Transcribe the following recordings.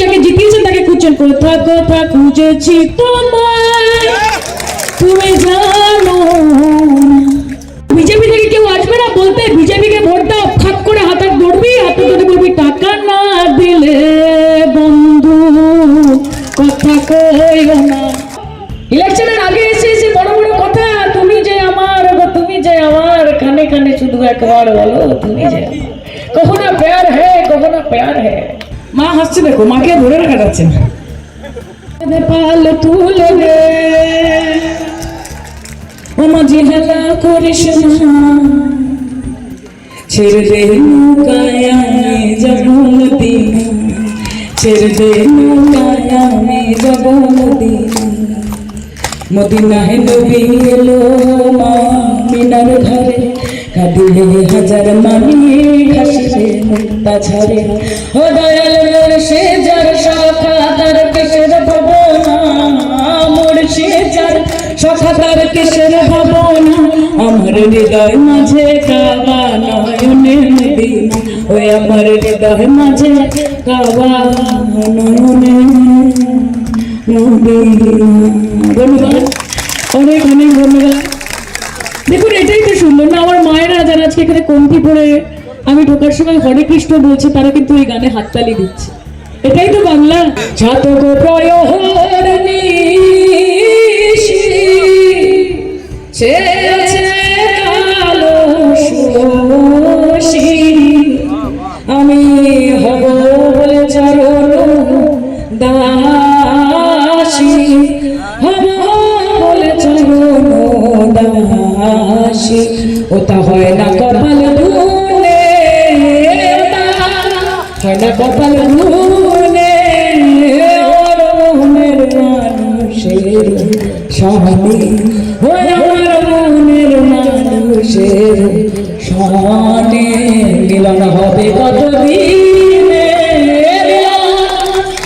যাকে জিতিয়েছেন তাকে খুঁজছেন কোথা কোথা খুঁজেছি তোমায়। তুমি জানো বিজেপি থেকে কেউ আসবে না বলতে, বিজেপিকে ভোট দাও, ফাঁক করে হাতে দৌড়বি হাতে ধরে বলবি, টাকা না দিলে বন্ধু, কথা কইও না। ইলেকশনের আগে এসে এসে বড় বড় কথা, তুমি যে আমার তুমি যে আমার। কানে কানে শুধু একবার বলো, তুমি যে আমার। কখো না প্যার হ্যাঁ কখনো প্যার হে। মা হাসছে দেখো, মাকে ধরে রাখা যাচ্ছে না। পাল তুলে রে ও মাঝি হেলা দে মদিনা মদিনা মা মিনার ঘরে। কাঁদিলে হাজার মামি হাসিলে মুক্তা ঝরে ও দয়াল মোর সে যার শাখা তার কিসের ভাবনা মোর সে যার শাখা তার কিসের ভাবনা আমার হৃদয় মাঝে কাবা নয়নে মদিনা ওই আমার হৃদয় মাঝে কাবা নয়নে ধন্যবাদ অনেক আজকে এখানে কমতি পড়ে আমি ঢোকার সময় হরে কৃষ্ণ বলছে, তারা কিন্তু এই গানে হাততালি দিচ্ছে। এটাই তো বাংলা। ছাতক প্রয়হর নিশি ছেছে কালো শোষী আমি হব বলে চরণ দাসী, হব বলে চরণ দাসী। ওটা হয় না হয় না কপাল ধুনে মনের মানুষের ওই আমার মনের মানুষের সনে মিলন হবে কত দিনে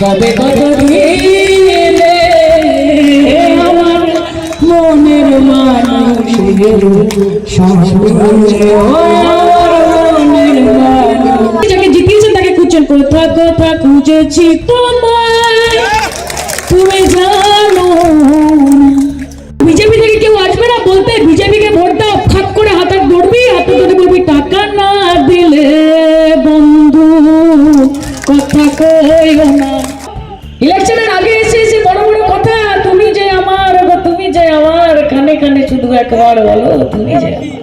হবে কত দিনে আমার মনের মানুষের স্বামী। কোথা খুঁজেছি তোমায়। তুমি জানো বিজেপি থেকে কেউ আসবে না বলতে বিজেপিকে ভোট দাও, ফাঁক করে হাতে দৌড়বি হাতে ধরে বলবি টাকা না দিলে বন্ধু, কথা কইও না। ইলেকশনের আগে এসে এসে বড় বড় কথা, তুমি যে আমার তুমি যে আমার, কানে কানে শুধু একবার বলো, তুমি যে আমার।